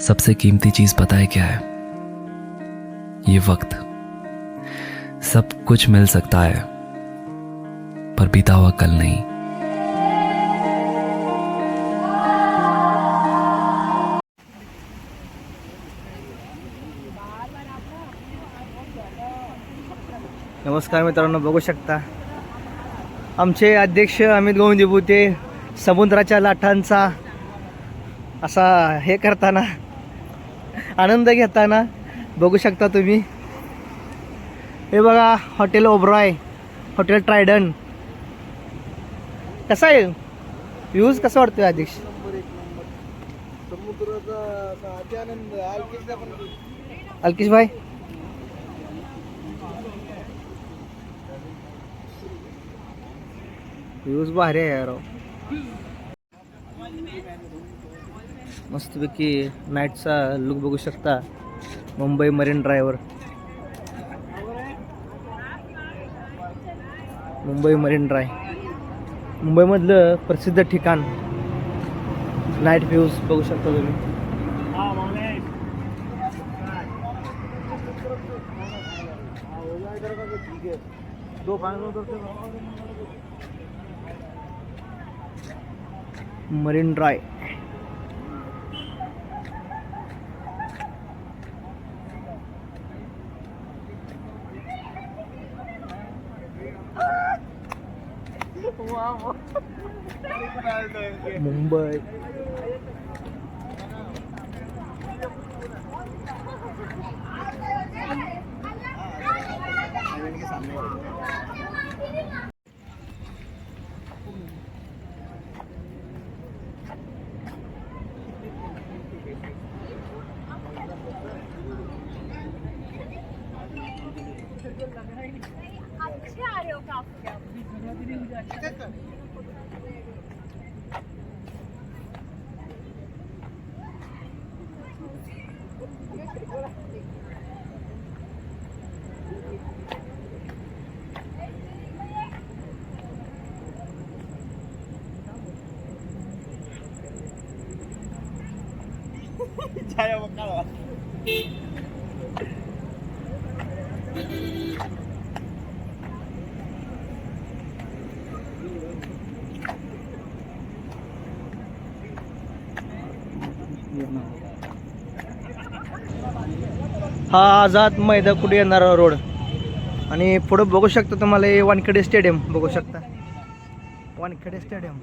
सबसे कीमती चीज़ पता है क्या है? ये वक्त। सब कुछ मिल सकता है, पर बीता हुआ कल नहीं। नमस्कार मित्रांनो, बघू शकता। आमचे अध्यक्ष अमित गोविंद भुते समुद्राच्या लाटांचा असा हे करताना आनंद घेताना बघू शकता तुम्ही. हे बघा हॉटेल ओब्रॉय हॉटेल ट्रायडन. कसा आहे? व्ह्यूज कसं वाटतोय अध्यक्ष अल्केश भाई? व्ह्यूज भारी आहे यार. मस्तपैकी नाईटचा लुक बघू शकता. Mumbai marine driver Mumbai marine dry मुंबईमधलं प्रसिद्ध ठिकाण. नाईट व्ह्यूज बघू शकता तुम्ही. Marine dry Wow. Mumbay. 자야 못 가라. हा आझाद मैदा कुठे येणारा रोड? आणि पुढं बघू शकता तुम्हाला हे वानखेडे स्टेडियम बघू शकता. वानखेडे स्टेडियम.